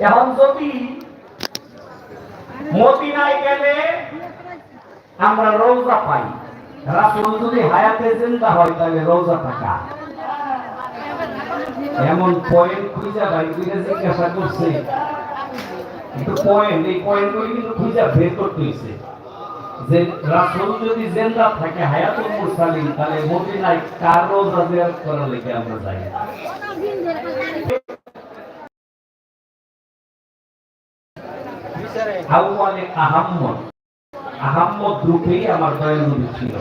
এখন যদি মদিনায় গেলে আমরা রোজা পাই। রাসূল যদি হায়াতে জিন্দা হয়, তাহলে রোজা থাকা। এমন পয়েন্ট খুঁজা ভাই খুঁজে জিজ্ঞাসা করছে। কিন্তু পয়েন্ট এই কিন্তু খুঁজা বের করতে হয়েছে যে রাসূল যদি জিন্দা থাকে, হায়াতুল মুরসালিন, তাহলে মদিনায় কার রোজা করার লেগে আমরা যাই? আউয়ালে আহাম্মদ। আহাম্মদ রূপেই আমার দয়াল নবী ছিল।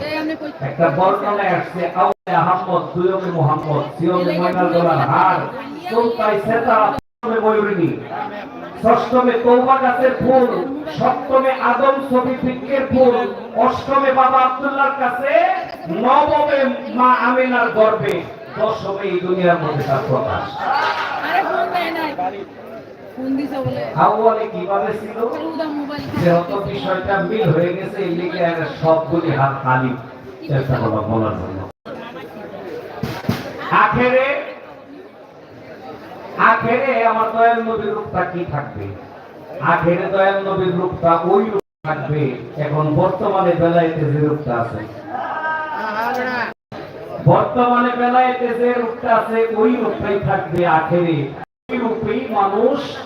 একটা বর্ণনায় আসছে আউয়ালে আহাম্মদ দুয়মে মুহাম্মদ সিয়মে ময়নাল দোলার হার চৌথায় সেতারা পঞ্চমে ময়ূরিনী। ষষ্ঠমে তৌবা গাছের ফুল সপ্তমে আদম ছবি ফিক্কের ফুল অষ্টমে বাবা আব্দুল্লাহর কাছে নবমে মা আমিনার গর্ভে দশমে এই দুনিয়ার মধ্যে তার প্রকাশ। আরে ফোন দেয় নাই ফোন দিছে বলে আউয়ালে কীভাবে ছিল যেহেতু বিষয়টা মিল হয়ে গেছে এই লিগে সবগুলি হাত খালি। চেষ্টা করলাম বলার জন্য। আখেরে আখেরে আমার দয়াল নবীর রূপটা কি থাকবে? আখেরে দয়াল নবীর রূপটা ওই রূপ থাকবে এখন বর্তমানে বেলাইতে যে রূপটা আছে। বর্তমানে বেলাইতে যে রূপটা আছে ওই রূপটাই থাকবে আখেরে। মানুষ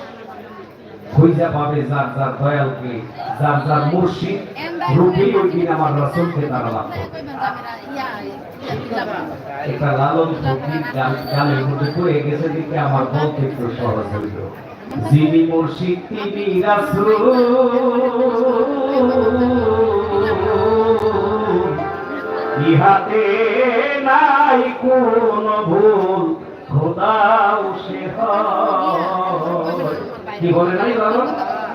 খুঁজা পাবে যার যার দয়ালকে, যার যার মুর্শিদ রূপেই ওই দিন আমার রসুলকে তারা লাভ এটা লালন গান- মধ্যে পড়ে গেছে দিকে আমার বলতে একটু সহজ হইল। যিনি মুর্শিদ, তিনি রাসূল। ইহাতে নাই কোন ভুল। খোদাও সে কি বলে নাই লালন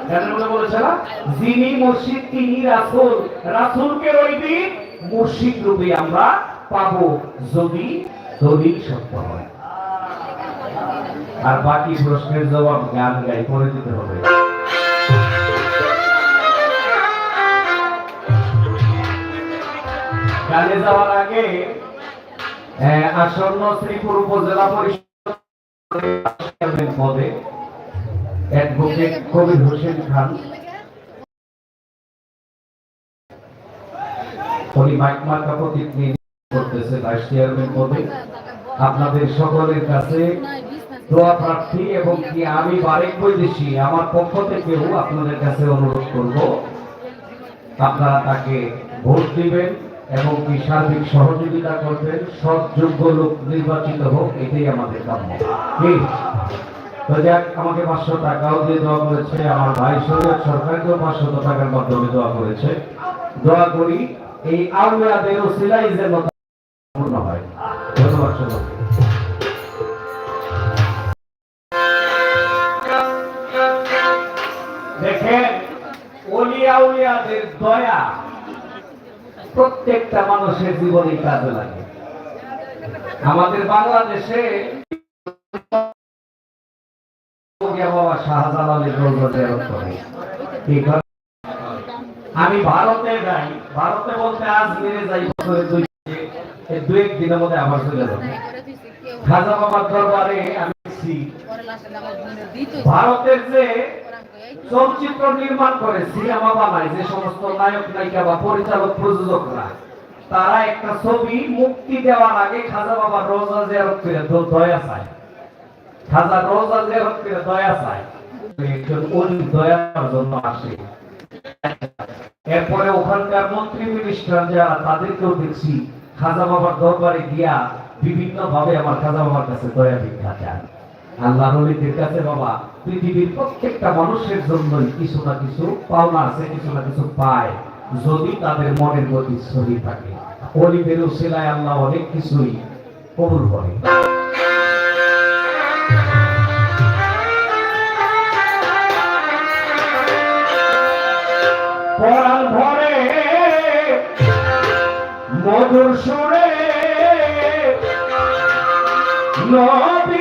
গানের মধ্যে বলেছে না যিনি মুর্শিদ তিনি রাসূল রাসূলকে ওই দিন মুর্শিদ রূপে আমরা পাবো যদি দলিল সত্য হয় আর বাকি প্রশ্নের জবাব গান গাই করে দিতে হবে গানে যাওয়ার আগে আসন্ন শ্রীপুর উপজেলা পরিষদ পদে অ্যাডভোকেট কবির হোসেন খান পদে। আপনাদের সকলের কাছে এবং কি আমি বারেক বৈদেশি, আমার পক্ষ থেকেও আপনাদের কাছে অনুরোধ করব, আপনারা তাকে ভোট দিবেন। এবং কি সার্বিক সহযোগিতা করবেন, সৎ, যোগ্য লোক নির্বাচিত হোক, এটাই আমাদের কাম্য। আমাকে পাঁচশো টাকাও দিয়ে দোয়া করেছে, আমার ভাই শরীর সরকারকেও পাঁচশো টাকার মাধ্যমে দোয়া করেছে। দোয়া করি, এই আউলিয়াদের ওসিলাই যেন পূর্ণ হয়। ধন্যবাদ দেখেন দয়া প্রত্যেকটা মানুষের জীবনে কাজে লাগে। আমাদের বাংলাদেশে? আমি ভারতে যাই ভারতে বলতে আজমিরে যাই বছরে দুই এক দিনের মধ্যে আমার চলে যাবে। খাজা বাবার দরবারে আমি ভারতের যে চলচ্চিত্র নির্মাণ করে সিনেমা বানায় যে সমস্ত নায়ক, নায়িকা বা পরিচালক, প্রযোজকরা, তারা একটা ছবি মুক্তি দেওয়ার আগে খাজা বাবার রোজা জিয়ারত করে দয়া চায়। খাজা রোজা করে দয়া চায়। দয়ার জন্য আসে। এরপরে ওখানকার মন্ত্রী মিনিস্টার যারা, তাদেরকেও দেখছি খাজা বাবার দরবারে গিয়া বিভিন্ন ভাবে আমার খাজা বাবার কাছে দয়া ভিক্ষা চায় আল্লাহ নবীদের কাছে, বাবা, পৃথিবীর প্রত্যেকটা মানুষের জন্যই কিছু না কিছু পাওনা আছে, কিছু না কিছু পায়। যদি তাদের মনের গতি সহি থাকে অলিদের উসিলায় আল্লাহ অনেক কিছুই কবুল করে। মধুর সুরে নবীর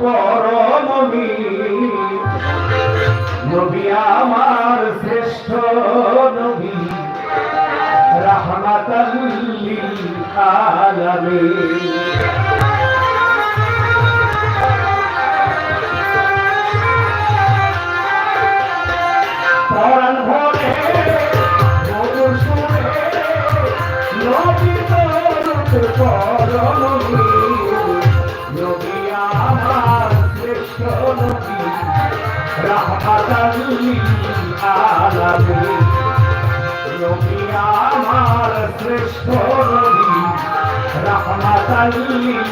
পরম নবী আমার শ্রেষ্ঠ নবী। রহমাতাল্লিল আলামিন Oh, no, no, no. আমার শ্রেষ্ঠ নবী রাহমাতাল লিল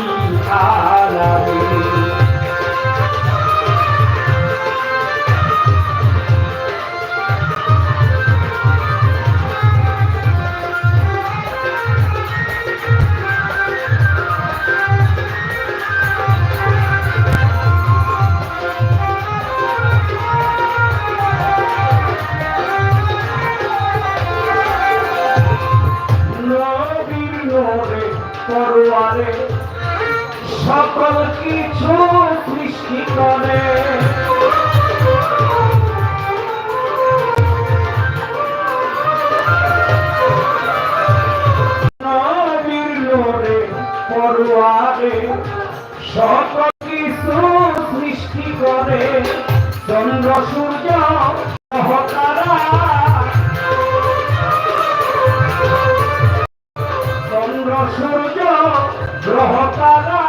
তারা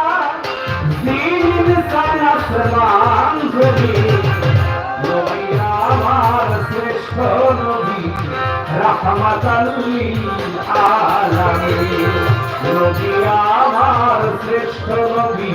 দিন সানাসমান জমি নবী আমার শ্রেষ্ঠ নবী রাহমাতাল আলামিন। নবী আমার শ্রেষ্ঠ নবী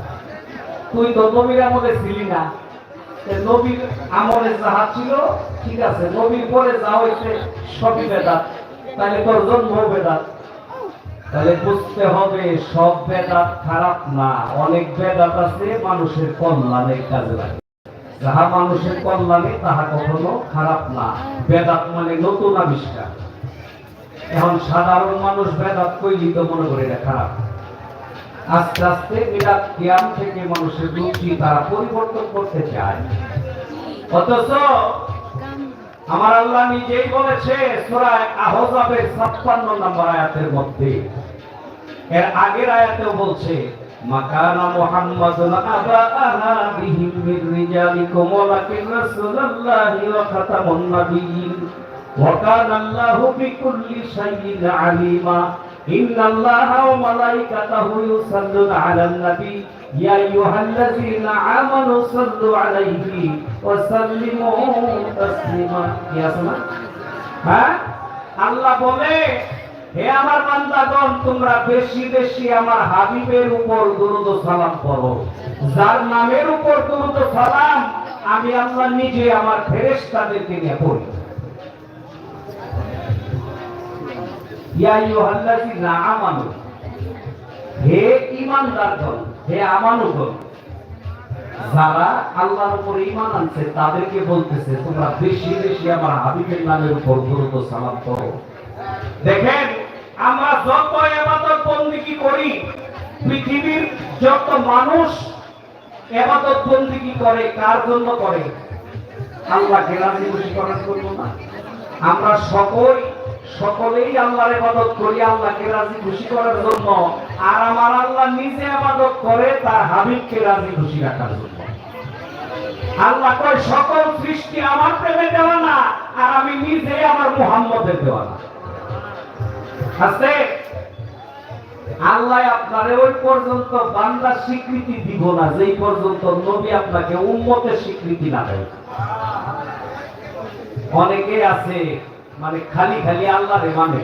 তুই তো নবীর আমলে ছিলি না। নবীর আমলে যাহা ছিল, ঠিক আছে, নবীর পরে যা হয়েছে, সবই বেদাত। তাহলে তোর জন্ম বেদাত। তাহলে বুঝতে হবে, সব বেদাত খারাপ না। অনেক বেদাত আছে, মানুষের কল্যাণের কাজে লাগে। যাহা মানুষের কল্যাণে, তাহা কখনো খারাপ না। বেদাত মানে নতুন আবিষ্কার। এখন সাধারণ মানুষ বেদাত কইলি তো মনে করে খারাপ। আস্তে আস্তে বিরাট জ্ঞান থেকে মানুষের রুচি তারা পরিবর্তন করতে চায়। অথচ আমার আল্লাহ নিজেই বলেছে, সূরায় আহজাবের 56 নম্বর আয়াতের মধ্যে। এর আগের আয়াতেও বলছে মাকানা হ্যাঁ? আল্লাহ বলে, হে আমার বান্দাগণ, তোমরা বেশি বেশি আমার হাবিবের উপর দুরুদ সালাম করো যার নামের উপর দুরুদ সালাম আমি আল্লাহ নিজে আমার ফেরেশতাদেরকে নিয়ে পড়ি। যারা আল্লাহর আনছে, তাদেরকে বলতেছে, তোমরা বেশি বেশি আমার হাবিবের নামের উপর সালাম করো। দেখেন, আমরা যত এবাদত বন্দিগি করি, পৃথিবীর যত মানুষ এবাদত বন্দিগি করে, কার জন্য করে? রাজি খুশি করার জন্য না। আমরা সকল সকলেই আল্লাহর ইবাদত করি, আল্লাহকে রাজি খুশি করার জন্য। আর আমার আল্লাহ নিজে ইবাদত করে, তার হাবিবকে রাজি খুশি রাখার জন্য। আল্লাহ কয়, সকল সৃষ্টি আমার প্রেমে দেওয়া না আর আমি নিজে আমার মুহাম্মদের দেওয়া না আছে? আল্লাহ আপনারে ওই পর্যন্ত বান্দার স্বীকৃতি দিব না, যেই পর্যন্ত নবী আপনাকে উম্মতের স্বীকৃতি না দেয়। অনেকে আছে মানে খালি খালি আল্লাহরে মানে।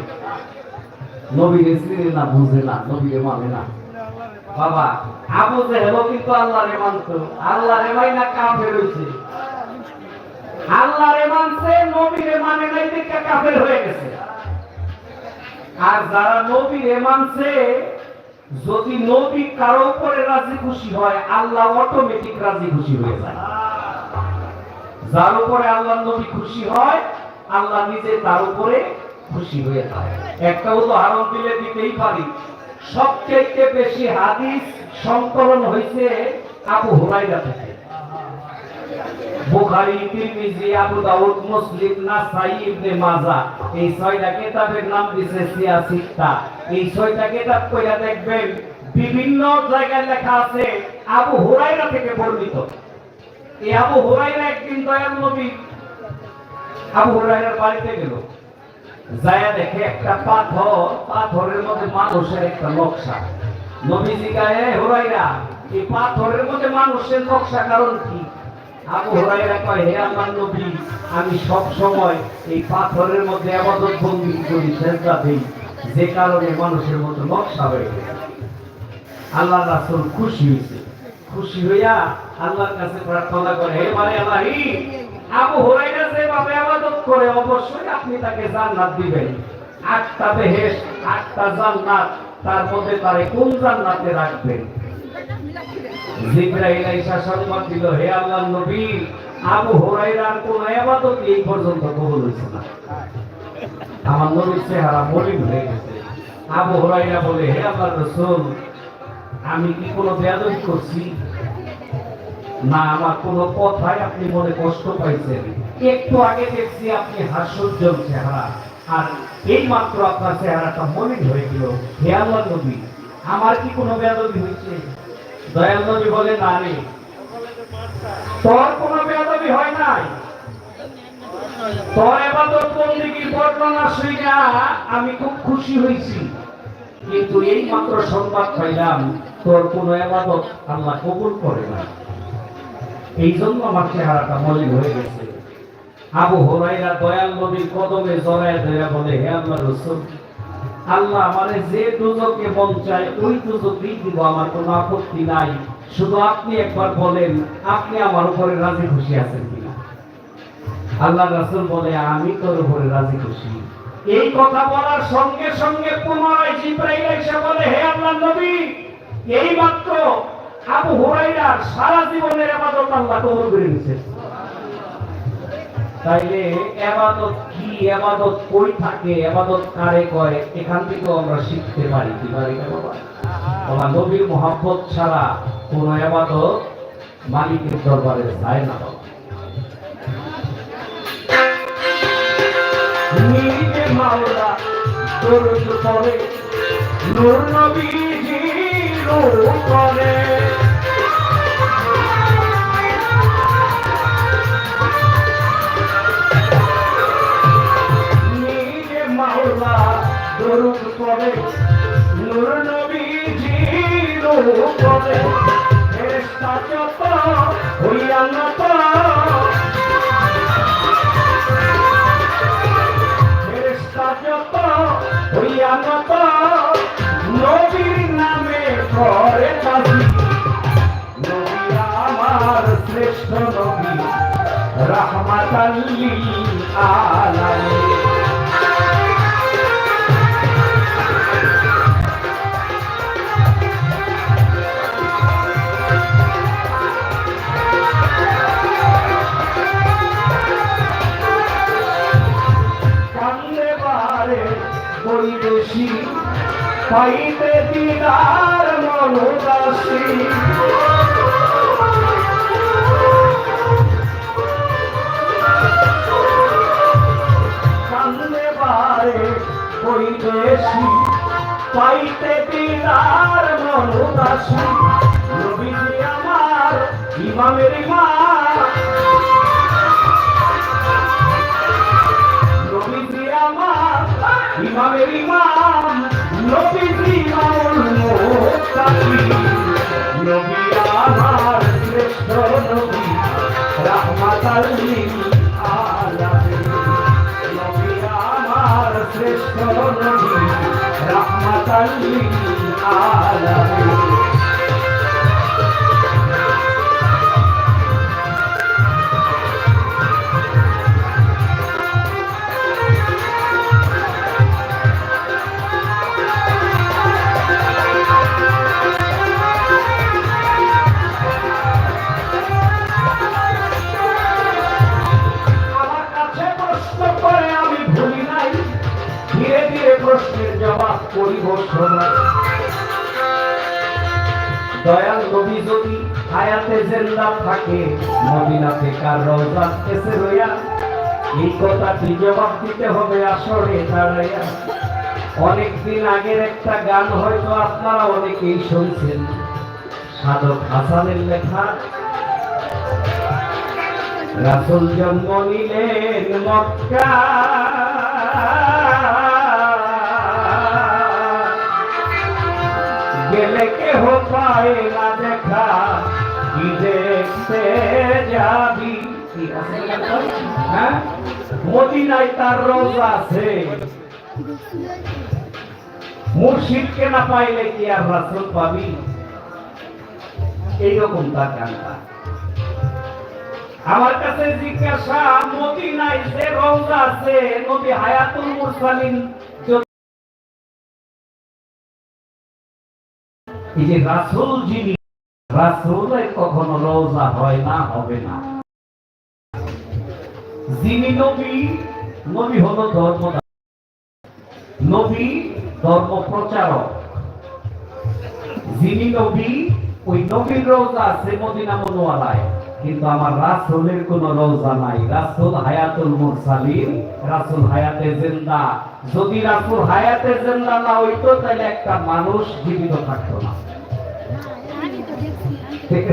নবীরে চিনে না, বুঝে না, নবীরে মানে না। বাবা, আবু জেহেলও কিন্তু আল্লাহরে মানত। আল্লাহরে মাই না কাফের হইছে। আল্লাহরে মানছে, নবীরে মানে নাই দেখে কাফের হয়ে গেছে। আর যারা নবীরে মানছে, যদি নবী কারও উপরে রাজি খুশি হয়, আল্লাহ অটোমেটিক রাজি খুশি হয়ে যায়। যার উপরে আল্লাহ নবী খুশি হয় আল্লাহ নিজে তার উপরে খুশি হয়ে যায়। একটা উদাহরণ দিলে দিতেই পারি। সবচেয়ে বেশি হাদিস সংকলন হয়েছে আবু হুরাইরা থেকে। এই ছয়টা নাম কইরা দেখবেন, বিভিন্ন জায়গায় লেখা আছে থেকে বর্ণিত। এই আবু হুরাইরা একদিন দয়াল নবী আবু হুরাইরার বাড়িতে গেল। যায়া দেখে একটা পাথর, পাথরের মধ্যে মানুষের একটা নকশা। নবীজি এই পাথরের মধ্যে মানুষের নকশা কারণ কি? আবু কয়, হে আমার নবী, আমি সব সময় এই পাথরের মধ্যে আবাদত বন্দি করি সেজদা দেই, যে কারণে মানুষের মতো নকশা হয়ে গেছে। আল্লাহ রাসূল খুশি হয়েছে। খুশি হইয়া আল্লাহর কাছে প্রার্থনা করে, হে মানে আল্লাহি আবু হুরাইরা যেভাবে আবাদত করে, অবশ্যই আপনি তাকে জান্নাত দিবেন। আটটা বেহেশত, আটটা জান্নাত, তার মধ্যে তারে কোন জান্নাতে রাখবেন? জিব্রাইল আইসা সংবাদ দিল, হে আল্লাহর নবী, আবু হুরাইরার কোন ইবাদত এই পর্যন্ত কবুল হইছে না। আমার নবীর চেহারা মলিন হয়ে গেছে। আবু হুরাইরা বলে, হে আল্লাহর রাসূল, আমি কি কোনো বেয়াদবি করছি? না, আমার কোনো কথায় আপনি মনে কষ্ট পাইছেন। একটু আগে দেখছি আপনি চেহারা। আর এই মাত্র আপনার চেহারাটা মলিন হয়ে গেল। নবী, আমার কি কোনো বেয়াদবি হয়েছে? দয়াল নবী বলে, না রে। তোর কোনো বেয়াদবি হয় নাই? তোর এবাদত বন্দিগির বর্ণনা শুইনা আমি খুব খুশি হয়েছি। কিন্তু এই মাত্র সংবাদ পাইলাম, তোর কোনো এবাদত আল্লাহ কবুল করে না এই জন্য আমার চেহারাটা মলিন হয়ে গেছে। আবু দয়াল নবীর কদমে জড়ায় ধরে বলে, হে আল্লাহ রসুল, আল্লাহ আমারে যে দুজকে ওই দুজকেই দিব, আমার কোনো আপত্তি নাই। শুধু আপনি একবার বলেন, আপনি আমার উপরে রাজি খুশি আছেন কিনা? আল্লাহ রাসূল বলে, আমি তোর উপরে রাজি খুশি। এই কথা বলার সঙ্গে সঙ্গে পুনরায় জিব্রাইল এসে বলে, হে আল্লাহর নবী, এই মাত্র আবু হুরাইরার সারা জীবনের ইবাদত আল্লাহ কবুল করে নিয়েছে। তাইলে এবাদত কি? এবাদত কই থাকে? এবাদত কারে কয়? এখান থেকেও আমরা শিখতে পারি কি পারি না বাবা বাবা নবীর মোহাম্মত ছাড়া কোন এবাদত মালিকের দরবারে যায় না। বাবা নিজে মাওলা দরুদ পড়ে নূর নবীজি নূর করে। নিজে মাওলা দরুদ পড়ে, নূর নবীজি নূর করে ফেরেশতা যত হইয়া নত ফেরেশতা কান্দে বারে বৈদেশি পাইতে দিদার মনোদাসী বৈদেশি পাইতে দিদার মনোদাসী। নবীজি আমার ইমামের ইমাম নবীজি আমার ইমামের ইমাম নবীজি আমার শ্রেষ্ঠ নবী, রাহমাতাল লিল আলামিন। আমার শ্রেষ্ঠ নবী রাহমাতাল কার রওজা এসে জবাব দিতে হবে আসরে দাঁড়াইয়া অনেকদিন আগের একটা গান হয়তো আপনারা অনেকেই শুনছেন সাধক হাসানের লেখা রাসুল জন্ম নিলেন মক্কা গেলে কেহ পায় না দেখা দেখতে যাবি? হ্যাঁ? মদিনায় তার রোজা আছে। মুর্শিদকে না পাইলে কি আর রাসুল পাবি? এইরকম তার গানটা আমার কাছে জিজ্ঞাসা, মদিনায় যে রওজা আছে? নবী হায়াতুল মুরসালিন এই যে রাসূল যিনি রাসূলের কখনো রওজা হয় না, হবে না। যিনি নবী নবী হলো ধর্ম নবী ধর্ম প্রচারক। যিনি নবী, ওই নবীর রওজা আছে মদিনা মনোয়ালায় কিন্তু আমার রাসূলের কোন রওজা নাই। রাসূল হায়াতুল মুরসালিন, রাসূল হায়াতে জিন্দা। যদি রাসূল হায়াতে জিন্দা না হইতো, তাহলে একটা মানুষ জীবিত থাকতো না।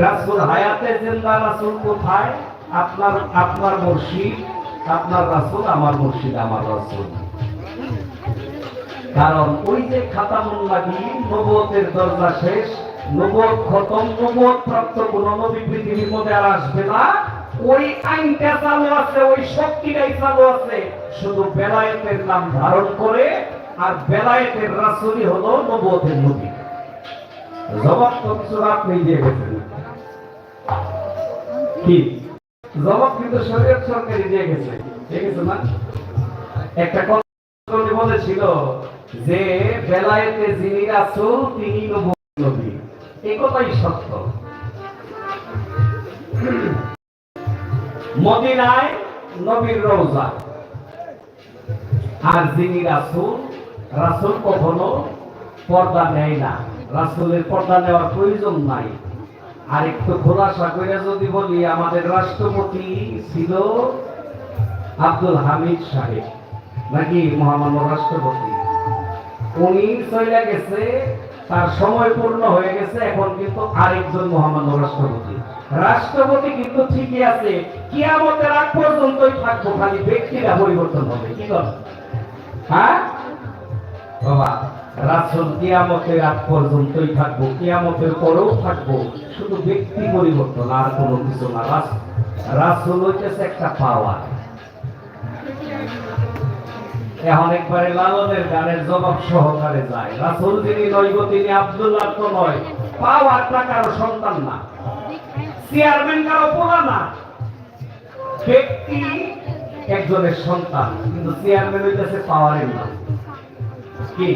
রাসূল রাসূল আপনার আপনার রাসূল, আমার আমার রাসূল। কারণ ওই যে খাতামুল দরজা শেষ খতম প্রাপ্ত কোন নবী পৃথিবীর মধ্যে আর আসবে না। ওই আইনটা চালু আছে, ওই শক্তিটাই চালু আছে। শুধু বেলায়েতের নাম ধারণ করে, আর বেলায়েতের রাসূলই হলো নবুয়তের নবী। জবাব তো কিছু আপনি দিয়ে গেছেন জবাব কিন্তু শরীয়ত সরকারি দিয়ে গেছে। না? একটা বলেছিল যে, বেলায়েতে যিনি তিনি নবী এই কথাই সত্য। মদিনায় নবীর রওজা আর যিনি রাসূল রাসূল কখনো পর্দা নেয় না। রাসূলের পর্দা নেওয়ার প্রয়োজন নাই। আর একটু খোলাসা করে যদি বলি, আমাদের রাষ্ট্রপতি ছিল আব্দুল হামিদ সাহেব, নাকি মহামান্য রাষ্ট্রপতি। উনি চলে গেছে, তার সময় পূর্ণ হয়ে গেছে, এখন কিন্তু আরেকজন মহামান্য রাষ্ট্রপতি। রাষ্ট্রপতি কিন্তু ঠিকই আছে, কিয়ামতের আগ পর্যন্তই থাকব, খালি ব্যক্তিরা পরিবর্তন হবে, কি কর হ্যাঁ? বাবা। রাসূল কিয়ামতের আগ পর্যন্তই থাকব, কিয়ামতের পরেও থাকব। শুধু ব্যক্তি পরিবর্তন আর কোনো কিছু না। রাস- রাসূল হইতেছে একটা পাওয়ার। এখন একবারে লালনের গানের জবাব সহকারে যায়। রাসূল যিনি নইব তিনি আব্দুল্লাহ তো নয়। পাওয়ারটা কারও সন্তান না। চেয়ারম্যান কারও পোলা না। ব্যক্তি একজনের সন্তান, কিন্তু চেয়ারম্যান হইতেছে পাওয়ারের নাম কি?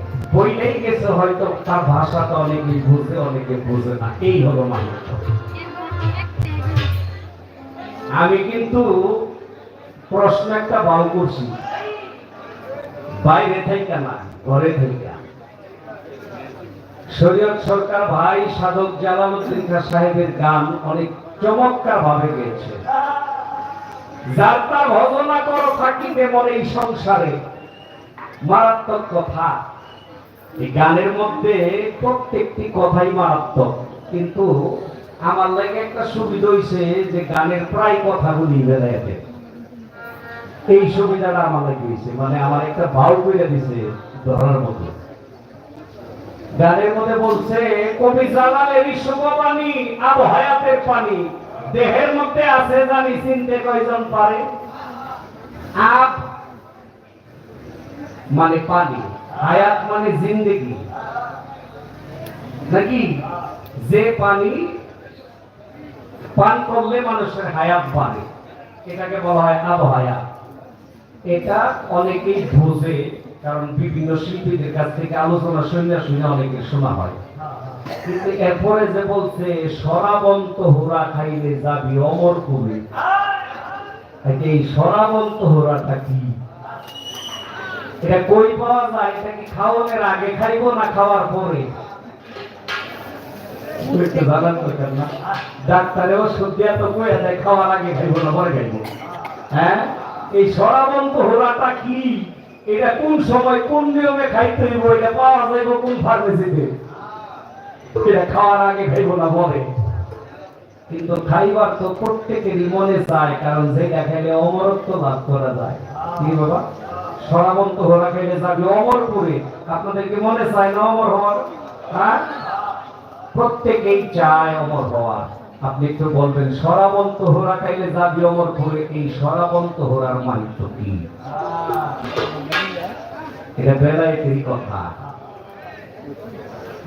বইলেই গেছে, হয়তো তার ভাষাটা অনেকেই বুঝে, অনেকে বুঝে না। এই হলো মানুষ আমি কিন্তু প্রশ্ন একটা বাউ করছি। বাইরে থেকে না, ঘরে থেকে। শরীয়ত সরকার ভাই সাধক জালালউদ্দিন খাঁ সাহেবের গান অনেক চমৎকার ভাবে গেয়েছে। যার তার ভজনা করো থাকিবে মনে এই সংসারে। মারাত্মক কথা। গানের মধ্যে প্রত্যেকটি কথাই মারাত্মক, কিন্তু আমার লাগে একটা সুবিধা হইছে যে গানের প্রায় কথাগুলি বেড়াইতে এই সুবিধাটা আমার লাগে হইছে মানে আমার একটা ভাও করে দিছে ধরার গানের মধ্যে বলছে, কবি জালালের শুভবাণী, আবু হায়াতের পানি, দেহের মধ্যে আছে জানি চিনতে কয়জন পারে? আব মানে পানি। হায়াত মানে জিন্দেগি। নাকি যে পানি পান করলে মানুষের হায়াত বাড়ে, এটাকে বলা হয় আবহায়া এটা অনেকেই বোঝে, কারণ বিভিন্ন শিল্পীদের কাছ থেকে আলোচনা শুনে শুনে অনেকে শোনা হয়। কিন্তু এরপরে যে বলছে, সরাবন্ত হোরা খাইলে যাবি অমর কবি। এই সরাবন্ত হোরাটা কি? এটা কই পাওয়া যায়? এটা কি খাইবো না খাওয়ার পরে? এত কয়ে দেয় খাওয়ার আগে খাইবো না, পরে খাইবো। হ্যাঁ? এই সরাবন্ত কি? এটা কোন সময় কোন নিয়মে খাইতে হইব? এটা পাওয়া যাইব কোন ফার্মেসিতে এটা খাওয়ার আগে খাইবো না, পরে। কিন্তু খাইবার তো প্রত্যেকেরই মনে চায়, কারণ যেটা খাইলে অমরত্ব লাভ করা যায়। কি বাবা? সরাবন্ত হোরা খাইলে যাবে অমরপুরে আপনাদের কি মনে চায় না অমর হওয়ার? হ্যাঁ? প্রত্যেকেই চায় অমর হওয়ার। আপনি একটু বলবেন সরাবন্ত হোরা খাইলে যাবি অমরপুরে এই সরাবন্ত হোরার মালিক কি? এটা বেলায়েতেরই কথা।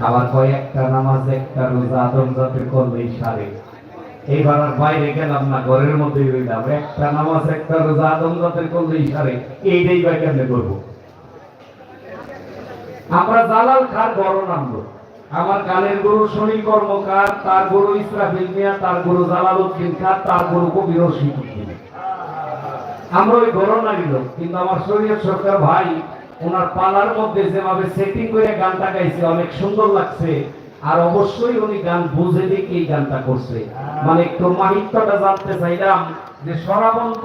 আবার কয়েকটা নামাজ, একটা রোজা আদম যাতে করলেই সারে। এইবার বাইরে গেলাম না, ঘরের মধ্যেই রইলাম। একটা নামাজ, একটা রোজা করলেই সারে এইটাই বা কেমনে আমরা খার বড় নামলো আমার গানের গুরু শনি কর্মকার, তার গুরু ইসরাফিল মিয়া, তার গুরু তার গুরু কবির রশিদ উদ্দিন আমরা ওই ঘটনা নিল কিন্তু আমার শরীর সরকার ভাই, ওনার পালার মধ্যে যেভাবে সেটিং করে গানটা গাইছে, অনেক সুন্দর লাগছে। আর অবশ্যই উনি গান বুঝে দেখে এই গানটা করছে। মানে একটু মাহিত্যটা জানতে চাইলাম যে সরাবন্ত